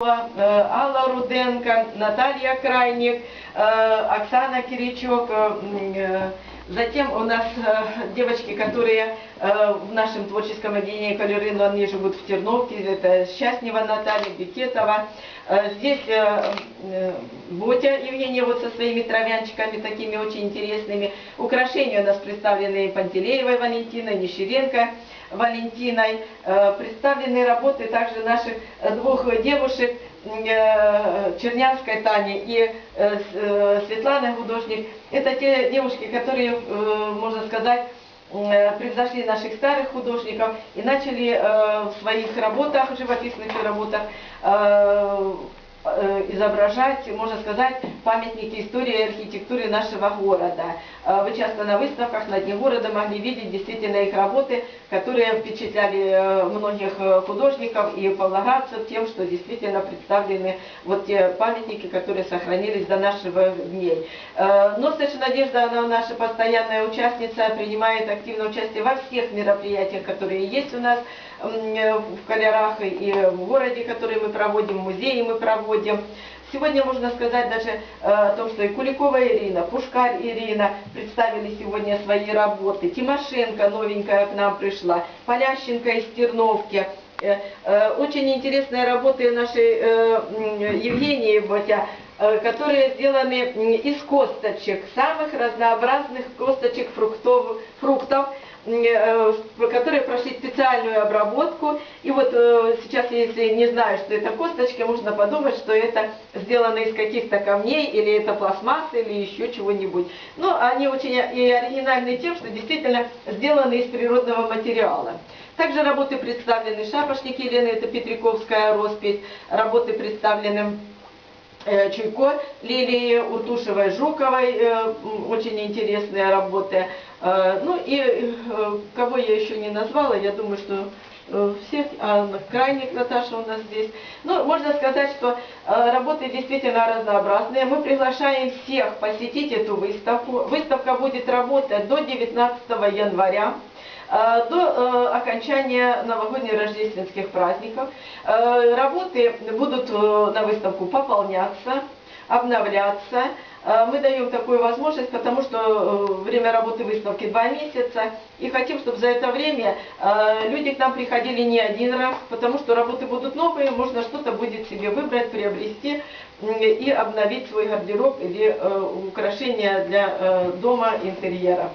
Алла Руденко, Наталья Крайник, Оксана Киричок. Затем у нас девочки, которые в нашем творческом объединении Калерину, они живут в Терновке, это Счастнева Наталья, Бекетова. Э, Здесь э, э, Ботя Евгения вот со своими травянчиками такими очень интересными. Украшения у нас представлены Пантелеевой Валентиной, Нищеренко Валентиной. Представлены работы также наших двух девушек, Чернявской Тани и Светланы художник. Это те девушки, которые, можно сказать, превзошли наших старых художников и начали э, в своих работах, живописных работах, э, э, изображать, можно сказать, памятники истории и архитектуры нашего города. Э, Вы часто на выставках на Дне города могли видеть действительно их работы, которые впечатляли э, многих э, художников и павлоградцев тем, что действительно представлены вот те памятники, которые сохранились до нашего дней. Э, Ностач Надежда, она наша постоянная участница, принимает активное участие во всех мероприятиях, которые есть у нас э, в Калярах и в городе, которые мы проводим, в музее мы проводим. Сегодня можно сказать даже э, о том, что и Куликова Ирина, Пушкарь Ирина представили сегодня свои работы. Тимошенко новенькая к нам пришла, Полященко из Терновки. Э, Очень интересные работы нашей Евгении Ботя, которые сделаны из косточек, самых разнообразных косточек фруктов, фруктов э, которые прошли специальную обработку. И вот э, сейчас, если не знаю, что это косточки, можно подумать, что это сделано из каких-то камней, или это пластмасса, или еще чего-нибудь. Но они очень и оригинальны тем, что действительно сделаны из природного материала. Также работы представлены шапошник Елены, это Петриковская роспись, работы представлены э, Чуйко, Лилии Уртушевой, Жуковой, э, очень интересные работы. Э, Ну и э, кого я еще не назвала, я думаю, что э, всех, а крайник Наташа у нас здесь. Ну, можно сказать, что э, работы действительно разнообразные. Мы приглашаем всех посетить эту выставку. Выставка будет работать до 19 января э, до э, окончания новогодних рождественских праздников. Э, Работы будут э, на выставку пополняться, обновляться. Э, Мы даем такую возможность, потому что э, время работы выставки два месяца. И хотим, чтобы за это время э, люди к нам приходили не один раз, потому что работы будут новые, можно что-то будет себе выбрать, приобрести и обновить свой гардероб или э, украшения для э, дома, интерьера.